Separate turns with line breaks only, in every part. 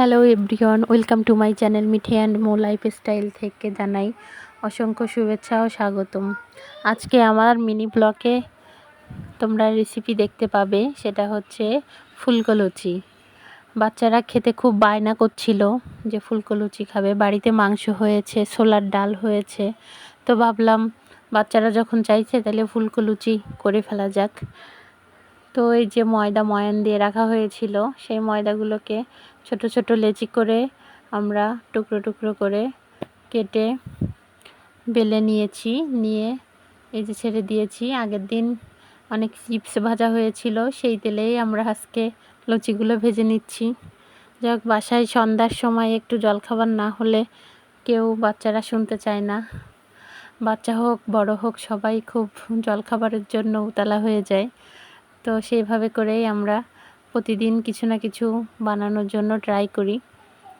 Hello everyone, welcome to my channel Mithe and Mo lifestyle থেকে জানাই অসংখ্য শুভেচ্ছা ও স্বাগতম। আজকে আমার মিনি ব্লকে তোমরা রেসিপি দেখতে পাবে, সেটা হচ্ছে ফুলকলুচি। বাচ্চারা খেতে খুব বায়না করছিল যে ফুলকলুচি খাবে। বাড়িতে মাংস হয়েছে, ছোলার ডাল হয়েছে। তো ভাবলাম বাচ্চারা যখন চাইছে তাহলে ফুলকলুচি করে ফেলা যাক। তো এই যে ময়দা ময়ান দিয়ে রাখা হয়েছিল, সেই ময়দাগুলোকে ছোট ছোট লেচি করে আমরা টুকরো টুকরো করে কেটে বেলে নিয়েছি, নিয়ে এই যে ছেড়ে দিয়েছি। আগের দিন অনেক চিপস ভাজা হয়েছিল, সেই তেলেই আমরা আজকে লুচিগুলো ভেজে নিচ্ছি। যাক বাসায় সন্ধ্যার সময় একটু জলখাবার না হলে কেউ বাচ্চারা শুনতে চায় না। বাচ্চা হোক, বড় হোক, সবাই খুব জলখাবারের জন্য উতলা হয়ে যায়। তো সেইভাবে করেই আমরা প্রতিদিন কিছু না কিছু বানানোর জন্য ট্রাই করি।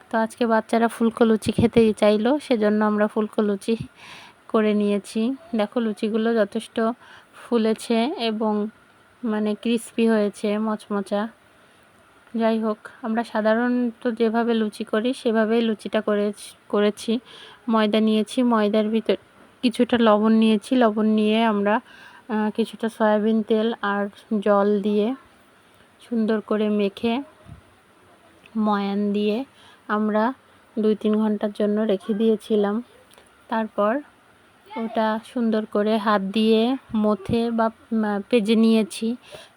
তো আজকে বাচ্চারা ফুলকো লুচি খেতে চাইলো, সেজন্য আমরা ফুলকো লুচি করে নিয়েছি। দেখো লুচিগুলো যথেষ্ট ফুলেছে এবং মানে ক্রিস্পি হয়েছে, মচমচা। যাই হোক, আমরা সাধারণত যেভাবে লুচি করি, সেভাবেই লুচিটা করে, করেছি। ময়দা নিয়েছি, ময়দার ভিতর কিছুটা লবণ নিয়েছি, লবণ নিয়ে আমরা কিছুটা সয়াবিন তেল আর জল দিয়ে সুন্দর করে মেখে, ময়ান দিয়ে আমরা দুই তিন ঘণ্টার জন্য রেখে দিয়েছিলাম। তারপর ওটা সুন্দর করে হাত দিয়ে মথে বা পেজে নিয়েছি।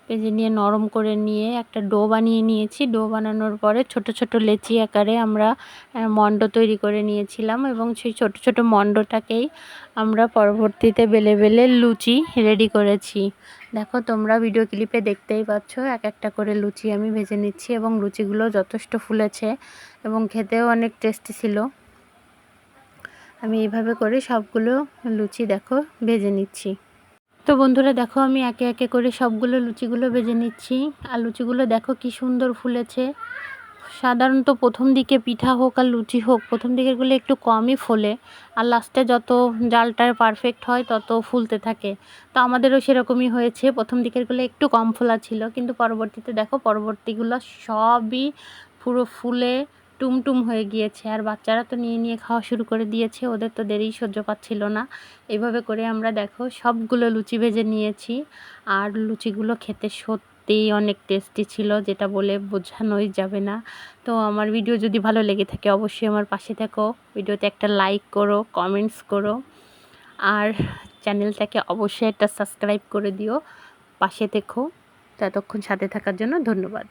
পেঁজে নিয়ে নরম করে নিয়ে একটা ডো বানিয়ে নিয়েছি। ডো বানানোর পরে ছোট ছোট লেচি আকারে আমরা মণ্ড তৈরি করে নিয়েছিলাম এবং সেই ছোট ছোট মণ্ডটাকেই আমরা পরবর্তীতে বেলে বেলে লুচি রেডি করেছি। দেখো তোমরা ভিডিও ক্লিপে দেখতেই পাচ্ছ, এক একটা করে লুচি আমি ভেজে নিচ্ছি এবং লুচিগুলো যথেষ্ট ফুলেছে এবং খেতেও অনেক টেস্টি ছিল। আমি এইভাবে করে সবগুলো লুচি দেখো, ভেজে নিচ্ছি। তো বন্ধুরা দেখো, আমি একে একে করে সবগুলো লুচিগুলো বেজে নিচ্ছি। আর লুচিগুলো দেখো কি সুন্দর ফুলেছে। সাধারণত প্রথম দিকে পিঠা হোক আর লুচি হোক, প্রথম দিকেরগুলো একটু কমই ফোলে। আর লাস্টে যত জালটা পারফেক্ট হয়, তত ফুলতে থাকে। তো আমাদেরও সেরকমই হয়েছে। প্রথম দিকেরগুলো একটু কম ফোলা ছিল, কিন্তু পরবর্তীতে দেখো, পরবর্তীগুলো সবই পুরো ফুলে। টুমটুম হয়ে গিয়েছে। আর বাচ্চারা তো নিয়ে নিয়ে খাওয়া শুরু করে দিয়েছে, ওদের তো দেরি সহ্য পাচ্ছিল না। এইভাবে করে আমরা দেখো সবগুলো লুচি ভেজে নিয়েছি। আর লুচিগুলো খেতে সত্যিই অনেক টেস্টি ছিল, যেটা বলে বোঝানোই যাবে না। তো আমার ভিডিও যদি ভালো লেগে থাকে অবশ্যই আমার পাশে থাকো। ভিডিওতে একটা লাইক করো কমেন্টস করো। আর চ্যানেলটাকে অবশ্যই একটা সাবস্ক্রাইব করে দিও। পাশে থেকো। ততক্ষণ সাথে থাকার জন্য ধন্যবাদ।